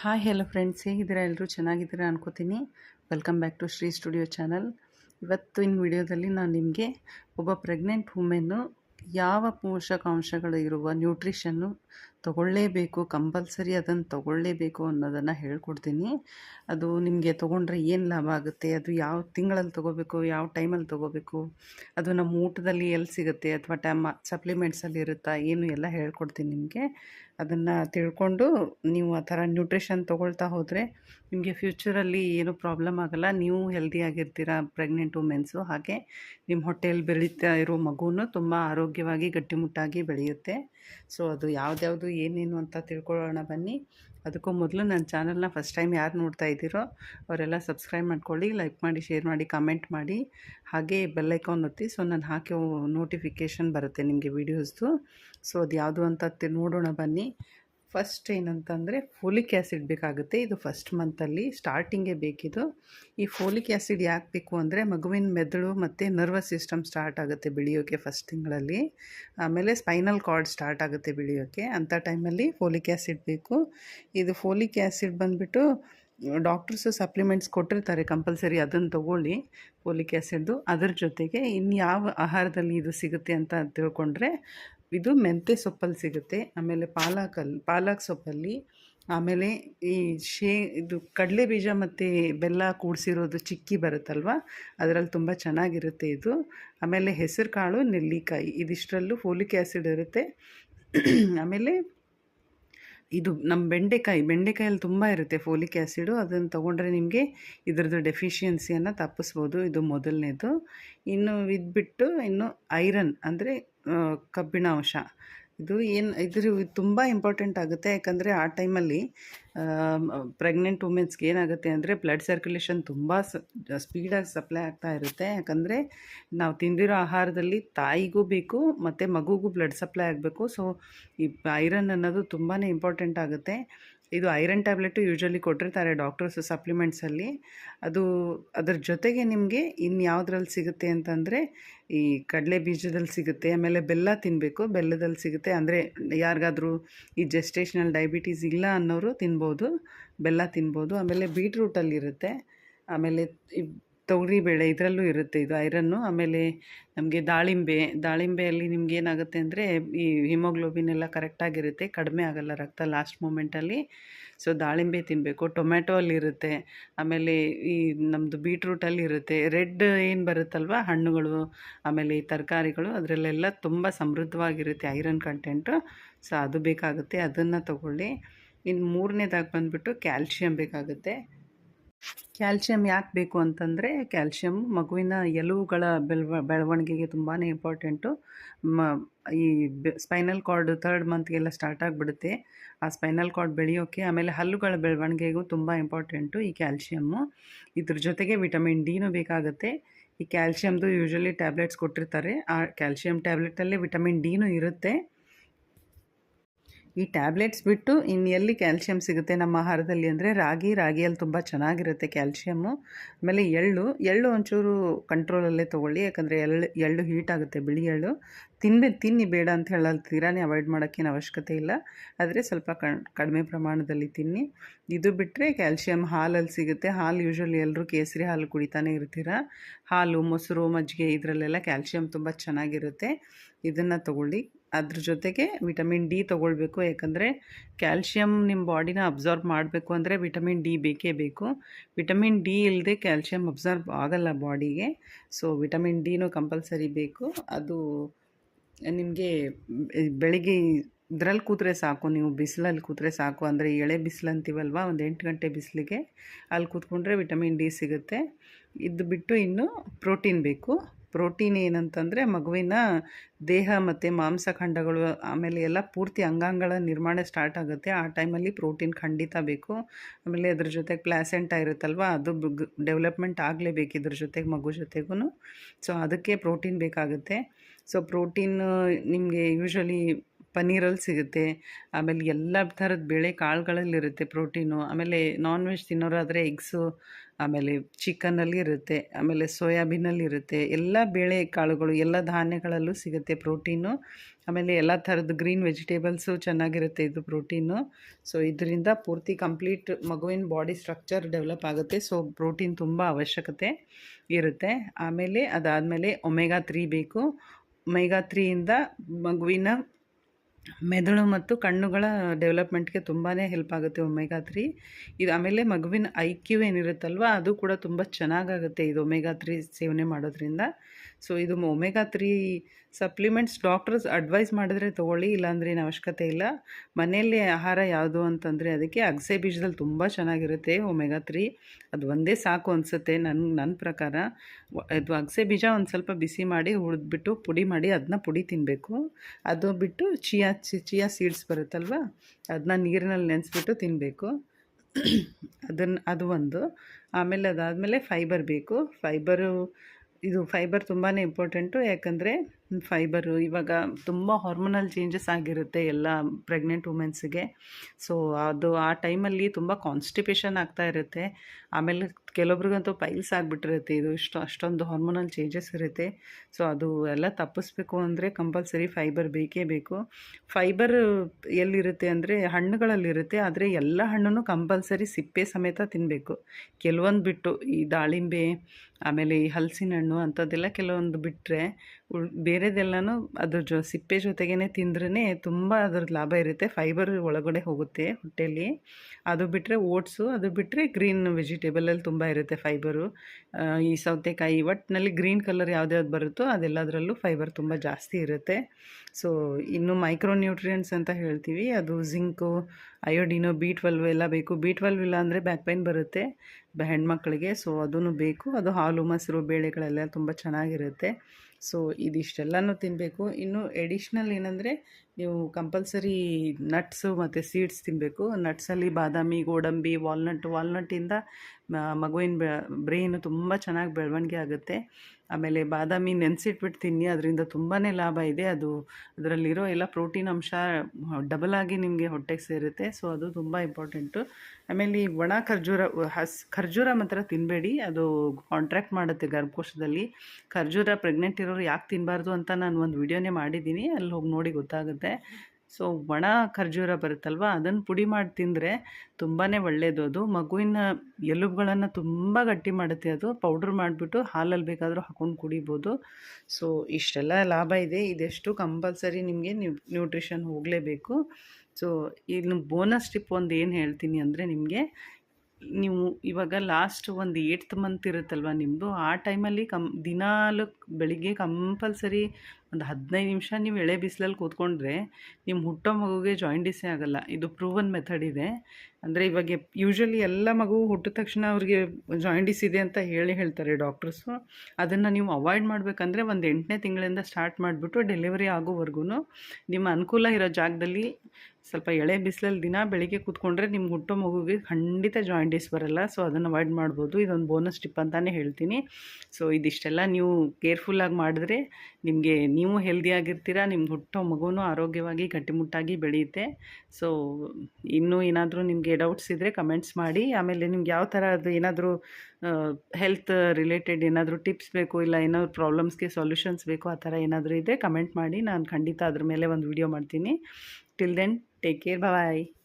Hi hello friends ಹೇಗಿದ್ದೀರಾ? ಎಲ್ಲರೂ ಚೆನ್ನಾಗಿದ್ದೀರಾ ಅನ್ಕೋತೀನಿ. Welcome back to Sri studio channel ಇವತ್ತಿನ ವಿಡಿಯೋದಲ್ಲಿ ನಾನು ನಿಮಗೆ ಒಬ್ಬ ಪ್ರೆಗ್ನೆಂಟ್ ವುಮೆನ್ನು ಯಾವ ಪೋಷಕಾಂಶಗಳು ಇರುವ ನ್ಯೂಟ್ರಿಷನ್ನು ತಗೊಳ್ಳೇಬೇಕು ಕಂಪಲ್ಸರಿ ಅದನ್ನು ತಗೊಳ್ಳೇಬೇಕು ಅನ್ನೋದನ್ನು ಹೇಳ್ಕೊಡ್ತೀನಿ. ಅದು ನಿಮಗೆ ತೊಗೊಂಡ್ರೆ ಏನು ಲಾಭ ಆಗುತ್ತೆ? ಅದು ಯಾವ ತಿಂಗಳಲ್ಲಿ ತೊಗೋಬೇಕು? ಯಾವ ಟೈಮಲ್ಲಿ ತೊಗೋಬೇಕು? ಅದು ನಮ್ಮ ಊಟದಲ್ಲಿ ಎಲ್ಲಿ ಸಿಗುತ್ತೆ? ಅಥವಾ ಟೈಮ್ ಸಪ್ಲಿಮೆಂಟ್ಸಲ್ಲಿ ಇರುತ್ತಾ? ಏನು ಎಲ್ಲ ಹೇಳ್ಕೊಡ್ತೀನಿ ನಿಮಗೆ. ಅದನ್ನು ತಿಳ್ಕೊಂಡು ನೀವು ಆ ಥರ ನ್ಯೂಟ್ರಿಷನ್ ತೊಗೊಳ್ತಾ ಹೋದರೆ ನಿಮಗೆ ಫ್ಯೂಚರಲ್ಲಿ ಏನೂ ಪ್ರಾಬ್ಲಮ್ ಆಗೋಲ್ಲ. ನೀವು ಹೆಲ್ದಿಯಾಗಿರ್ತೀರ ಪ್ರೆಗ್ನೆಂಟ್ ವುಮೆನ್ಸು ಹಾಗೆ ನಿಮ್ಮ ಹೊಟ್ಟೆಯಲ್ಲಿ ಬೆಳೀತಾ ಇರೋ ಮಗುನೂ ತುಂಬ ಆರೋಗ್ಯವಾಗಿ ಗಟ್ಟಿಮುಟ್ಟಾಗಿ ಬೆಳೆಯುತ್ತೆ. ಸೊ ಅದು ಯಾವುದ್ಯಾವುದು ಏನೇನು ಅಂತ ತಿಳ್ಕೊಳ್ಳೋಣ ಬನ್ನಿ. ಅದಕ್ಕೂ ಮೊದಲು ನನ್ನ ಚಾನಲ್ನ ಫಸ್ಟ್ ಟೈಮ್ ಯಾರು ನೋಡ್ತಾ ಇದ್ದೀರೋ ಅವರೆಲ್ಲ ಸಬ್ಸ್ಕ್ರೈಬ್ ಮಾಡ್ಕೊಳ್ಳಿ, ಲೈಕ್ ಮಾಡಿ, ಶೇರ್ ಮಾಡಿ, ಕಮೆಂಟ್ ಮಾಡಿ. ಹಾಗೆ ಬೆಲ್ಲೈಕಾನ್ ಒತ್ತಿ, ಸೊ ನಾನು ಹಾಕಿ ನೋಟಿಫಿಕೇಷನ್ ಬರುತ್ತೆ ನಿಮಗೆ ವೀಡಿಯೋಸ್ದು. ಸೊ ಅದು ಯಾವುದು ಅಂತ ನೋಡೋಣ ಬನ್ನಿ. ಫಸ್ಟ್ ಏನಂತಂದರೆ ಫೋಲಿಕ್ ಆ್ಯಸಿಡ್ ಬೇಕಾಗುತ್ತೆ. ಇದು ಫಸ್ಟ್ ಮಂತಲ್ಲಿ ಸ್ಟಾರ್ಟಿಂಗೇ ಬೇಕಿದು ಈ ಫೋಲಿಕ್ ಆ್ಯಸಿಡ್ ಯಾಕೆ ಬೇಕು ಅಂದರೆ ಮಗುವಿನ ಮೆದುಳು ಮತ್ತು ನರ್ವಸ್ ಸಿಸ್ಟಮ್ ಸ್ಟಾರ್ಟ್ ಆಗುತ್ತೆ ಬೆಳೆಯೋಕ್ಕೆ ಫಸ್ಟ್ ತಿಂಗಳಲ್ಲಿ. ಆಮೇಲೆ ಸ್ಪೈನಲ್ ಕಾರ್ಡ್ ಸ್ಟಾರ್ಟ್ ಆಗುತ್ತೆ ಬೆಳೆಯೋಕ್ಕೆ ಅಂಥ ಟೈಮಲ್ಲಿ ಫೋಲಿಕ್ ಆ್ಯಸಿಡ್ ಬೇಕು. ಇದು ಫೋಲಿಕ್ ಆ್ಯಸಿಡ್ ಬಂದುಬಿಟ್ಟು ಡಾಕ್ಟರ್ಸು ಸಪ್ಲಿಮೆಂಟ್ಸ್ ಕೊಟ್ಟಿರ್ತಾರೆ ಕಂಪಲ್ಸರಿ ಅದನ್ನು ತಗೊಳ್ಳಿ ಪೋಲಿಕ್ ಆ್ಯಸಿಡ್ದು ಅದರ ಜೊತೆಗೆ ಇನ್ಯಾವ ಆಹಾರದಲ್ಲಿ ಇದು ಸಿಗುತ್ತೆ ಅಂತ ತಿಳ್ಕೊಂಡ್ರೆ ಇದು ಮೆಂತ್ಯ ಸೊಪ್ಪಲ್ಲಿ ಸಿಗುತ್ತೆ, ಆಮೇಲೆ ಪಾಲಕಲ್ಲಿ ಪಾಲಕ್ ಸೊಪ್ಪಲ್ಲಿ, ಆಮೇಲೆ ಈ ಶೇ, ಇದು ಕಡಲೆ ಬೀಜ ಮತ್ತು ಬೆಲ್ಲ ಕೂಡಿಸಿರೋದು ಚಿಕ್ಕಿ ಬರುತ್ತಲ್ವ, ಅದರಲ್ಲಿ ತುಂಬ ಚೆನ್ನಾಗಿರುತ್ತೆ ಇದು. ಆಮೇಲೆ ಹೆಸರು ಕಾಳು ನೆಲ್ಲಿಕಾಯಿ, ಇದಿಷ್ಟರಲ್ಲೂ ಫೋಲಿಕ್ ಆ್ಯಸಿಡ್ ಇರುತ್ತೆ. ಆಮೇಲೆ ಇದು ನಮ್ಮ ಬೆಂಡೆಕಾಯಿ, ಬೆಂಡೆಕಾಯಲ್ಲಿ ತುಂಬ ಇರುತ್ತೆ ಫೋಲಿಕ್ ಆ್ಯಸಿಡು ಅದನ್ನು ತೊಗೊಂಡ್ರೆ ನಿಮಗೆ ಇದರದ್ದು ಡೆಫಿಷಿಯನ್ಸಿಯನ್ನು ತಪ್ಪಿಸ್ಬೋದು. ಇದು ಮೊದಲನೇದು. ಇನ್ನು ಇದ್ಬಿಟ್ಟು ಇನ್ನು ಐರನ್ ಅಂದರೆ ಕಬ್ಬಿಣ ಅಂಶ. ಇದು ಏನು ಇದ್ರ ತುಂಬ ಇಂಪಾರ್ಟೆಂಟ್ ಆಗುತ್ತೆ. ಯಾಕಂದರೆ ಆ ಟೈಮಲ್ಲಿ ಪ್ರೆಗ್ನೆಂಟ್ ವುಮೆನ್ಸ್ಗೆ ಏನಾಗುತ್ತೆ ಅಂದರೆ ಬ್ಲಡ್ ಸರ್ಕ್ಯುಲೇಷನ್ ತುಂಬ ಸ್ಪೀಡಾಗಿ ಸಪ್ಲೈ ಆಗ್ತಾ ಇರುತ್ತೆ. ಯಾಕಂದರೆ ನಾವು ತಿಂದಿರೋ ಆಹಾರದಲ್ಲಿ ತಾಯಿಗೂ ಬೇಕು, ಮತ್ತು ಮಗುಗೂ ಬ್ಲಡ್ ಸಪ್ಲೈ ಆಗಬೇಕು. ಸೊ ಈ ಐರನ್ ಅನ್ನೋದು ತುಂಬಾ ಇಂಪಾರ್ಟೆಂಟ್ ಆಗುತ್ತೆ. ಇದು ಐರನ್ ಟ್ಯಾಬ್ಲೆಟು ಯೂಶ್ವಲಿ ಕೊಟ್ಟಿರ್ತಾರೆ ಡಾಕ್ಟರ್ಸ್ ಸಪ್ಲಿಮೆಂಟ್ಸಲ್ಲಿ. ಅದು ಅದರ ಜೊತೆಗೆ ನಿಮಗೆ ಇನ್ಯಾವುದ್ರಲ್ಲಿ ಸಿಗುತ್ತೆ ಅಂತಂದರೆ ಈ ಕಡಲೆ ಬೀಜದಲ್ಲಿ ಸಿಗುತ್ತೆ, ಆಮೇಲೆ ಬೆಲ್ಲ ತಿನ್ನಬೇಕು ಬೆಲ್ಲದಲ್ಲಿ ಸಿಗುತ್ತೆ. ಅಂದರೆ ಯಾರಿಗಾದರೂ ಈ ಜೆಸ್ಟೇಷನಲ್ ಡಯಾಬಿಟೀಸ್ ಇಲ್ಲ ಅನ್ನೋರು ತಿನ್ಬೋದು, ಬೆಲ್ಲ ತಿನ್ಬೋದು, ಆಮೇಲೆ ಬೀಟ್ರೂಟಲ್ಲಿರುತ್ತೆ ಆಮೇಲೆ ತೊಗರಿಬೇಳೆ ಇದರಲ್ಲೂ ಇರುತ್ತೆ ಇದು ಐರನ್ನು. ಆಮೇಲೆ ನಮಗೆ ದಾಳಿಂಬೆ, ದಾಳಿಂಬೆಯಲ್ಲಿ ನಿಮ್ಗೆ ಏನಾಗುತ್ತೆ ಅಂದರೆ ಈ ಹಿಮೋಗ್ಲೋಬಿನ್ ಎಲ್ಲ ಕರೆಕ್ಟಾಗಿರುತ್ತೆ ಕಡಿಮೆ ಆಗೋಲ್ಲ ರಕ್ತ ಲಾಸ್ಟ್ ಮೂಮೆಂಟಲ್ಲಿ ಸೊ ದಾಳಿಂಬೆ ತಿನ್ನಬೇಕು ಟೊಮ್ಯಾಟೊ ಅಲ್ಲಿ ಇರುತ್ತೆ. ಆಮೇಲೆ ಈ ನಮ್ಮದು ಬೀಟ್ರೂಟಲ್ಲಿ ಇರುತ್ತೆ. ರೆಡ್ ಏನು ಬರುತ್ತಲ್ವ, ಹಣ್ಣುಗಳು, ಆಮೇಲೆ ಈ ತರಕಾರಿಗಳು, ಅದರಲ್ಲೆಲ್ಲ ತುಂಬ ಸಮೃದ್ಧವಾಗಿರುತ್ತೆ ಐರನ್ ಕಂಟೆಂಟು ಸೊ ಅದು ಬೇಕಾಗುತ್ತೆ, ಅದನ್ನು ತಗೊಳ್ಳಿ. ಇನ್ನು ಮೂರನೇದಾಗಿ ಬಂದುಬಿಟ್ಟು ಕ್ಯಾಲ್ಶಿಯಂ ಬೇಕಾಗುತ್ತೆ. ಕ್ಯಾಲ್ಶಿಯಂ ಯಾಕೆ ಬೇಕು ಅಂತಂದರೆ ಕ್ಯಾಲ್ಶಿಯಂ ಮಗುವಿನ ಎಲುವುಗಳ ಬೆಳವ, ಬೆಳವಣಿಗೆಗೆ ತುಂಬಾ ಇಂಪಾರ್ಟೆಂಟು ಮ, ಈ ಸ್ಪೈನಲ್ ಕಾರ್ಡ್ ತರ್ಡ್ ಮಂತ್ಗೆಲ್ಲ ಸ್ಟಾರ್ಟ್ ಆಗಿಬಿಡುತ್ತೆ. ಆ ಸ್ಪೈನಲ್ ಕಾರ್ಡ್ ಬೆಳೆಯೋಕ್ಕೆ ಆಮೇಲೆ ಹಲ್ಲುಗಳ ಬೆಳವಣಿಗೆಗೂ ತುಂಬ ಇಂಪಾರ್ಟೆಂಟು ಈ ಕ್ಯಾಲ್ಶಿಯಮ್ಮು ಇದ್ರ ಜೊತೆಗೆ ವಿಟಮಿನ್ ಡಿನೂ ಬೇಕಾಗುತ್ತೆ. ಈ ಕ್ಯಾಲ್ಶಿಯಮ್ದು ಯೂಶ್ವಲಿ ಟ್ಯಾಬ್ಲೆಟ್ಸ್ ಕೊಟ್ಟಿರ್ತಾರೆ. ಆ ಕ್ಯಾಲ್ಶಿಯಮ್ ಟ್ಯಾಬ್ಲೆಟಲ್ಲೇ ವಿಟಮಿನ್ ಡಿನೂ ಇರುತ್ತೆ. ಈ ಟ್ಯಾಬ್ಲೆಟ್ಸ್ ಬಿಟ್ಟು ಇನ್ನು ಎಲ್ಲಿ ಕ್ಯಾಲ್ಶಿಯಂ ಸಿಗುತ್ತೆ ನಮ್ಮ ಆಹಾರದಲ್ಲಿ ಅಂದರೆ ರಾಗಿ, ರಾಗಿಯಲ್ಲಿ ತುಂಬ ಚೆನ್ನಾಗಿರುತ್ತೆ ಕ್ಯಾಲ್ಶಿಯಮ್ಮು ಆಮೇಲೆ ಎಳ್ಳು ಎಳ್ಳು ಒಂಚೂರು ಕಂಟ್ರೋಲಲ್ಲೇ ತೊಗೊಳ್ಳಿ, ಯಾಕಂದರೆ ಎಳ್ಳು ಎಳ್ಳು ಹೀಟ್ ಆಗುತ್ತೆ ಬಿಳಿ ಎಳ್ಳು. ತಿನ್ಬೇ, ತಿನ್ನಿ ಬೇಡ ಅಂತ ಹೇಳಲ್ಲ ತೀರಾನೇ ಅವಾಯ್ಡ್ ಮಾಡೋಕ್ಕೇನು ಅವಶ್ಯಕತೆ ಇಲ್ಲ. ಆದರೆ ಸ್ವಲ್ಪ ಕಡಿಮೆ ಪ್ರಮಾಣದಲ್ಲಿ ತಿನ್ನಿ. ಇದು ಬಿಟ್ಟರೆ ಕ್ಯಾಲ್ಶಿಯಂ ಹಾಲಲ್ಲಿ ಸಿಗುತ್ತೆ. ಹಾಲು ಯೂಶ್ವಲಿ ಎಲ್ಲರೂ ಕೇಸರಿ ಹಾಲು ಕುಡಿತಾನೆ ಇರ್ತೀರ? ಹಾಲು, ಮೊಸರು, ಮಜ್ಜಿಗೆ ಇದರಲ್ಲೆಲ್ಲ ಕ್ಯಾಲ್ಶಿಯಂ ತುಂಬ ಚೆನ್ನಾಗಿರುತ್ತೆ. ಇದನ್ನು ತಗೊಳ್ಳಿ. ಅದ್ರ ಜೊತೆಗೆ ವಿಟಮಿನ್ ಡಿ ತೊಗೊಳ್ಬೇಕು. ಯಾಕಂದರೆ ಕ್ಯಾಲ್ಶಿಯಂ ನಿಮ್ಮ ಬಾಡಿನ ಅಬ್ಸಾರ್ಬ್ ಮಾಡಬೇಕು ಅಂದರೆ ವಿಟಮಿನ್ ಡಿ ಬೇಕೇ ಬೇಕು. ವಿಟಮಿನ್ ಡಿ ಇಲ್ಲದೆ ಕ್ಯಾಲ್ಶಿಯಂ ಅಬ್ಸಾರ್ಬ್ ಆಗಲ್ಲ ಬಾಡಿಗೆ. ಸೊ ವಿಟಮಿನ್ ಡಿನೂ ಕಂಪಲ್ಸರಿ ಬೇಕು. ಅದು ನಿಮಗೆ ಬೆಳಿಗ್ಗೆ ಇದ್ರಲ್ಲಿ ಕೂತ್ರೆ ಸಾಕು, ನೀವು ಬಿಸಿಲಲ್ಲಿ ಕೂತ್ರೆ ಸಾಕು, ಅಂದರೆ ಎಳೆ ಬಿಸಿಲು ಅಂತೀವಲ್ವ ಒಂದು ಎಂಟು ಗಂಟೆ ಬಿಸಿಲಿಗೆ ಅಲ್ಲಿ ಕೂತ್ಕೊಂಡ್ರೆ ವಿಟಮಿನ್ ಡಿ ಸಿಗುತ್ತೆ. ಇದು ಬಿಟ್ಟು ಇನ್ನು ಪ್ರೋಟೀನ್ ಬೇಕು. ಪ್ರೋಟೀನ್ ಏನಂತಂದರೆ ಮಗುವಿನ ದೇಹ ಮತ್ತು ಮಾಂಸಖಂಡಗಳು, ಆಮೇಲೆ ಎಲ್ಲ ಪೂರ್ತಿ ಅಂಗಾಂಗಗಳ ನಿರ್ಮಾಣ ಸ್ಟಾರ್ಟ್ ಆಗುತ್ತೆ. ಆ ಟೈಮಲ್ಲಿ ಪ್ರೋಟೀನ್ ಖಂಡಿತ ಬೇಕು. ಆಮೇಲೆ ಅದ್ರ ಜೊತೆಗೆ ಪ್ಲಾಸೆಂಟ ಇರುತ್ತಲ್ವ? ಅದು ಡೆವಲಪ್ಮೆಂಟ್ ಆಗಲೇಬೇಕು ಇದ್ರ ಜೊತೆಗೆ, ಮಗು ಜೊತೆಗೂ ಸೊ, ಅದಕ್ಕೆ ಪ್ರೋಟೀನ್ ಬೇಕಾಗುತ್ತೆ. ಸೊ ಪ್ರೋಟೀನ್ ನಿಮಗೆ ಯೂಶ್ವಲಿ ಪನ್ನೀರಲ್ಲಿ ಸಿಗುತ್ತೆ. ಆಮೇಲೆ ಎಲ್ಲ ಥರದ ಬೇಳೆ ಕಾಳುಗಳಲ್ಲಿರುತ್ತೆ ಪ್ರೋಟೀನು ಆಮೇಲೆ ನಾನ್ ವೆಜ್ ತಿನ್ನೋರಾದರೆ ಎಗ್ಸು ಆಮೇಲೆ ಚಿಕನಲ್ಲಿ ಇರುತ್ತೆ. ಆಮೇಲೆ ಸೋಯಾಬೀನಲ್ಲಿ ಇರುತ್ತೆ. ಎಲ್ಲ ಬೇಳೆ ಕಾಳುಗಳು, ಎಲ್ಲ ಧಾನ್ಯಗಳಲ್ಲೂ ಸಿಗುತ್ತೆ ಪ್ರೋಟೀನು ಆಮೇಲೆ ಎಲ್ಲ ಥರದ ಗ್ರೀನ್ ವೆಜಿಟೇಬಲ್ಸು ಚೆನ್ನಾಗಿರುತ್ತೆ ಇದು ಪ್ರೋಟೀನು ಸೊ ಇದರಿಂದ ಪೂರ್ತಿ ಕಂಪ್ಲೀಟ್ ಮಗುವಿನ ಬಾಡಿ ಸ್ಟ್ರಕ್ಚರ್ ಡೆವಲಪ್ ಆಗುತ್ತೆ. ಸೊ ಪ್ರೋಟೀನ್ ತುಂಬ ಅವಶ್ಯಕತೆ ಇರುತ್ತೆ. ಆಮೇಲೆ ಅದಾದಮೇಲೆ ಒಮೆಗಾ ತ್ರೀ ಬೇಕು. ಒಮೆಗಾ ತ್ರೀಯಿಂದ ಮಗುವಿನ ಮೆದುಳು ಮತ್ತು ಕಣ್ಣುಗಳ ಡೆವಲಪ್ಮೆಂಟ್ಗೆ ತುಂಬಾ ಹೆಲ್ಪ್ ಆಗುತ್ತೆ ಒಮೆಗಾ ತ್ರೀ ಇದು ಆಮೇಲೆ ಮಗುವಿನ ಐ ಕ್ಯೂ ಏನಿರುತ್ತಲ್ವ, ಅದು ಕೂಡ ತುಂಬ ಚೆನ್ನಾಗಾಗುತ್ತೆ ಇದು ಒಮೆಗಾ ತ್ರೀ ಸೇವನೆ ಮಾಡೋದ್ರಿಂದ. ಸೊ ಇದು omega three supplements doctors advise ಮಾಡಿದ್ರೆ ತೊಗೊಳ್ಳಿ, ಇಲ್ಲಾಂದ್ರೆ ಏನು ಅವಶ್ಯಕತೆ ಇಲ್ಲ. ಮನೆಯಲ್ಲಿ ಆಹಾರ ಯಾವುದು ಅಂತಂದರೆ ಅದಕ್ಕೆ ಅಗಸೆ ಬೀಜದಲ್ಲಿ ತುಂಬ ಚೆನ್ನಾಗಿರುತ್ತೆ ಒಮೆಗಾ ತ್ರೀ. ಅದು ಒಂದೇ ಸಾಕು ಅನಿಸುತ್ತೆ ನನ್ನ ನನ್ನ ಪ್ರಕಾರ. ಇದು ಅಗಸೆ ಬೀಜ ಒಂದು ಸ್ವಲ್ಪ ಬಿಸಿ ಮಾಡಿ ಹುರಿದ್ಬಿಟ್ಟು ಪುಡಿ ಮಾಡಿ ಅದನ್ನ ಪುಡಿ ತಿನ್ನಬೇಕು ಅದು ಬಿಟ್ಟು ಚಿಯಾ ಚಿಯಾ ಸೀಡ್ಸ್ ಬರುತ್ತಲ್ವ? ಅದನ್ನ ನೀರಿನಲ್ಲಿ ನೆನೆಸ್ಬಿಟ್ಟು ತಿನ್ನಬೇಕು ಅದನ್ನು ಅದು ಒಂದು. ಆಮೇಲೆ ಅದಾದಮೇಲೆ ಫೈಬರ್ ಬೇಕು. ಫೈಬರು ಇದು ಫೈಬರ್ ತುಂಬಾ ಇಂಪಾರ್ಟೆಂಟು ಯಾಕಂದರೆ ಫೈಬರು ಇವಾಗ ತುಂಬ ಹಾರ್ಮೋನಲ್ ಚೇಂಜಸ್ ಆಗಿರುತ್ತೆ ಎಲ್ಲ ಪ್ರೆಗ್ನೆಂಟ್ ವುಮೆನ್ಸ್ಗೆ ಸೊ ಅದು ಆ ಟೈಮಲ್ಲಿ ತುಂಬ ಕಾನ್ಸ್ಟಿಪೇಷನ್ ಆಗ್ತಾ ಇರುತ್ತೆ. ಆಮೇಲೆ ಕೆಲವೊಬ್ರಿಗಂತೂ ಪೈಲ್ಸ್ ಆಗಿಬಿಟ್ಟಿರುತ್ತೆ. ಇದು ಇಷ್ಟು, ಅಷ್ಟೊಂದು ಹಾರ್ಮೋನಲ್ ಚೇಂಜಸ್ ಇರುತ್ತೆ. ಸೊ ಅದು ಎಲ್ಲ ತಪ್ಪಿಸ್ಬೇಕು ಅಂದರೆ ಕಂಪಲ್ಸರಿ ಫೈಬರ್ ಬೇಕೇ ಬೇಕು. ಫೈಬರ್ ಎಲ್ಲಿರುತ್ತೆ ಅಂದರೆ ಹಣ್ಣುಗಳಲ್ಲಿರುತ್ತೆ. ಆದರೆ ಎಲ್ಲ ಹಣ್ಣು ಕಂಪಲ್ಸರಿ ಸಿಪ್ಪೆ ಸಮೇತ ತಿನ್ನಬೇಕು ಕೆಲವೊಂದು ಬಿಟ್ಟು ಈ ದಾಳಿಂಬೆ, ಆಮೇಲೆ ಈ ಹಲಸಿನ ಹಣ್ಣು ಅಂಥದ್ದೆಲ್ಲ ಕೆಲವೊಂದು ಬಿಟ್ಟರೆ ಉಳ್ ಬೇರೆದೆಲ್ಲನೂ ಅದ್ರ ಜೊ, ಸಿಪ್ಪೆ ಜೊತೆಗೇ ತಿಂದ್ರೇ ತುಂಬ ಅದ್ರದ್ದು ಲಾಭ ಇರುತ್ತೆ. ಫೈಬರ್ ಒಳಗಡೆ ಹೋಗುತ್ತೆ ಹೊಟ್ಟೆಯಲ್ಲಿ ಅದು ಬಿಟ್ಟರೆ ಓಟ್ಸು ಅದು ಬಿಟ್ಟರೆ ಗ್ರೀನ್ ವೆಜಿಟೇಬಲಲ್ಲಿ ತುಂಬ ಇರುತ್ತೆ ಫೈಬರು ಈ ಸೌತೆಕಾಯಿ ಒಟ್ಟಿನಲ್ಲಿ ಗ್ರೀನ್ ಕಲರ್ ಯಾವ್ದ್ಯಾವ್ದು ಬರುತ್ತೋ ಅದೆಲ್ಲದರಲ್ಲೂ ಫೈಬರ್ ತುಂಬ ಜಾಸ್ತಿ ಇರುತ್ತೆ. ಸೊ ಇನ್ನು ಮೈಕ್ರೋ ನ್ಯೂಟ್ರಿಯೆಂಟ್ಸ್ ಅಂತ ಹೇಳ್ತೀವಿ. ಅದು ಜಿಂಕು ಅಯೋಡಿನೋ ಬಿ ಟ್ವೆಲ್ವ್ ಎಲ್ಲ ಬೇಕು. ಬಿ ಟ್ವೆಲ್ವ್ ಇಲ್ಲ ಅಂದರೆ ಬ್ಯಾಕ್ ಪೈನ್ ಬರುತ್ತೆ ಹೆಣ್ಮಕ್ಳಿಗೆ. ಸೊ ಅದೂ ಬೇಕು. ಅದು ಹಾಲು, ಮೊಸರು, ಬೇಳೆಗಳೆಲ್ಲ ತುಂಬ ಚೆನ್ನಾಗಿರುತ್ತೆ. ಸೊ, ಇದಿಷ್ಟೆಲ್ಲನೂ ತಿನ್ನಬೇಕು ಇನ್ನು ಎಡಿಷ್ನಲ್ ಏನಂದರೆ ನೀವು ಕಂಪಲ್ಸರಿ ನಟ್ಸು ಮತ್ತು ಸೀಡ್ಸ್ ತಿನ್ನಬೇಕು ನಟ್ಸಲ್ಲಿ ಬಾದಾಮಿ, ಗೋಡಂಬಿ ವಾಲ್ನಟ್ ವಾಲ್ನಟ್ಟಿಂದ ಮಗುವಿನ ಬ್ರೈನು ತುಂಬ ಚೆನ್ನಾಗಿ ಬೆಳವಣಿಗೆ ಆಗುತ್ತೆ. ಆಮೇಲೆ ಬಾದಾಮಿ ನೆನೆಸಿಟ್ಬಿಟ್ಟು ತಿನ್ನಿ, ಅದರಿಂದ ತುಂಬಾ ಲಾಭ ಇದೆ. ಅದು ಅದರಲ್ಲಿರೋ ಎಲ್ಲ ಪ್ರೋಟೀನ್ ಅಂಶ ಡಬಲ್ ಆಗಿ ನಿಮಗೆ ಹೊಟ್ಟೆಗೆ ಸೇರುತ್ತೆ. ಸೊ ಅದು ತುಂಬ ಇಂಪಾರ್ಟೆಂಟು ಆಮೇಲೆ ಈ ಒಣ ಖರ್ಜೂರ ಹಸ್, ಖರ್ಜೂರ ಮಾತ್ರ ತಿನ್ನಬೇಡಿ ಅದು ಕಾಂಟ್ರ್ಯಾಕ್ಟ್ ಮಾಡುತ್ತೆ ಗರ್ಭಕೋಶದಲ್ಲಿ. ಖರ್ಜೂರ ಪ್ರೆಗ್ನೆಂಟ್ ಇರೋರು ಯಾಕೆ ತಿನ್ನಬಾರ್ದು ಅಂತ ನಾನು ಒಂದು ವಿಡಿಯೋನೇ ಮಾಡಿದ್ದೀನಿ. ಅಲ್ಲಿ ಹೋಗಿ ನೋಡಿ ಗೊತ್ತಾಗುತ್ತೆ. ಸೊ ಒಣ ಖರ್ಜೂರ ಬರುತ್ತಲ್ವ? ಅದನ್ನು ಪುಡಿ ಮಾಡಿ ತಿಂದರೆ ತುಂಬಾ ಒಳ್ಳೆಯದು ಅದು. ಮಗುವಿನ ಎಲುಬುಗಳನ್ನು ತುಂಬ ಗಟ್ಟಿ ಮಾಡುತ್ತೆ ಅದು. ಪೌಡ್ರ್ ಮಾಡಿಬಿಟ್ಟು ಹಾಲಲ್ಲಿ ಬೇಕಾದರೂ ಹಾಕೊಂಡು ಕುಡಿಬೋದು. ಸೊ ಇಷ್ಟೆಲ್ಲ ಲಾಭ ಇದೆ. ಇದೆಷ್ಟು ಕಂಪಲ್ಸರಿ ನಿಮಗೆ ನ್ಯೂ, ನ್ಯೂಟ್ರಿಷನ್ ಹೋಗಲೇಬೇಕು. ಸೊ ಇನ್ನು ಬೋನಸ್ ಟಿಪ್ ಒಂದು ಏನು ಹೇಳ್ತೀನಿ ಅಂದರೆ ನಿಮಗೆ ನೀವು ಇವಾಗ ಲಾಸ್ಟ್ ಒಂದು ಏಟ್ತ್ ಮಂತ್ ಇರುತ್ತಲ್ವ ನಿಮ್ಮದು ಆ ಟೈಮಲ್ಲಿ ಕಮ್ ದಿನಾಲು ಬೆಳಿಗ್ಗೆ ಕಂಪಲ್ಸರಿ ಒಂದು ಹದಿನೈದು ನಿಮಿಷ ನೀವು ಎಳೆ ಬಿಸಿಲಲ್ಲಿ ಕೂತ್ಕೊಂಡ್ರೆ ನಿಮ್ಮ ಹುಟ್ಟೋ ಮಗುಗೆ ಜಾಯಿಂಡಿಸೇ ಆಗೋಲ್ಲ. ಇದು ಪ್ರೂವನ್ ಮೆಥಡ್ ಇದೆ. ಅಂದರೆ ಇವಾಗ ಯೂಶ್ವಲಿ ಎಲ್ಲ ಮಗು ಹುಟ್ಟಿದ ತಕ್ಷಣ ಅವ್ರಿಗೆ ಜಾಯಿಂಡಿಸ್ ಇದೆ ಅಂತ ಹೇಳಿ ಹೇಳ್ತಾರೆ ಡಾಕ್ಟರ್ಸು ಅದನ್ನು ನೀವು ಅವಾಯ್ಡ್ ಮಾಡಬೇಕಂದ್ರೆ ಒಂದು ಎಂಟನೇ ತಿಂಗಳಿಂದ ಸ್ಟಾರ್ಟ್ ಮಾಡಿಬಿಟ್ಟು ಡೆಲಿವರಿ ಆಗೋವರೆಗೂ ನಿಮ್ಮ ಅನುಕೂಲ ಇರೋ ಜಾಗದಲ್ಲಿ ಸ್ವಲ್ಪ ಎಳೆ ಬಿಸಿಲಲ್ಲಿ ದಿನ ಬೆಳಿಗ್ಗೆ ಕೂತ್ಕೊಂಡ್ರೆ ನಿಮ್ಗೆ ಹುಟ್ಟೋ ಮಗುಗೆ ಖಂಡಿತ ಜಾಯಿಂಡೀಸ್ ಬರಲ್ಲ. ಸೊ ಅದನ್ನು ಅವಾಯ್ಡ್ ಮಾಡ್ಬೋದು. ಇದೊಂದು ಬೋನಸ್ ಟಿಪ್ ಅಂತಲೇ ಹೇಳ್ತೀನಿ. ಸೊ ಇದಿಷ್ಟೆಲ್ಲ ನೀವು ಕೇರ್ಫುಲ್ಲಾಗಿ ಮಾಡಿದ್ರೆ ನಿಮಗೆ ನೀವು ಹೆಲ್ದಿಯಾಗಿರ್ತೀರ ನಿಮ್ಗೆ ಹುಟ್ಟೋ ಮಗುನೂ ಆರೋಗ್ಯವಾಗಿ ಗಟ್ಟಿಮುಟ್ಟಾಗಿ ಬೆಳೆಯುತ್ತೆ. ಸೊ ಇನ್ನೂ ಏನಾದರೂ ನಿಮಗೆ ಡೌಟ್ಸ್ ಇದ್ದರೆ ಕಮೆಂಟ್ಸ್ ಮಾಡಿ. ಆಮೇಲೆ ನಿಮ್ಗೆ ಯಾವ ಥರ ಅದು ಏನಾದರೂ ಹೆಲ್ತ್ ರಿಲೇಟೆಡ್ ಏನಾದರೂ ಟಿಪ್ಸ್ ಬೇಕು ಇಲ್ಲ ಏನಾದರೂ ಪ್ರಾಬ್ಲಮ್ಸ್ಗೆ ಸೊಲ್ಯೂಷನ್ಸ್ ಬೇಕು ಆ ಥರ ಏನಾದರೂ ಇದ್ದರೆ ಕಮೆಂಟ್ ಮಾಡಿ. ನಾನು ಖಂಡಿತ ಅದ್ರ ಮೇಲೆ ಒಂದು ವಿಡಿಯೋ ಮಾಡ್ತೀನಿ. Till then Take care. Bye bye.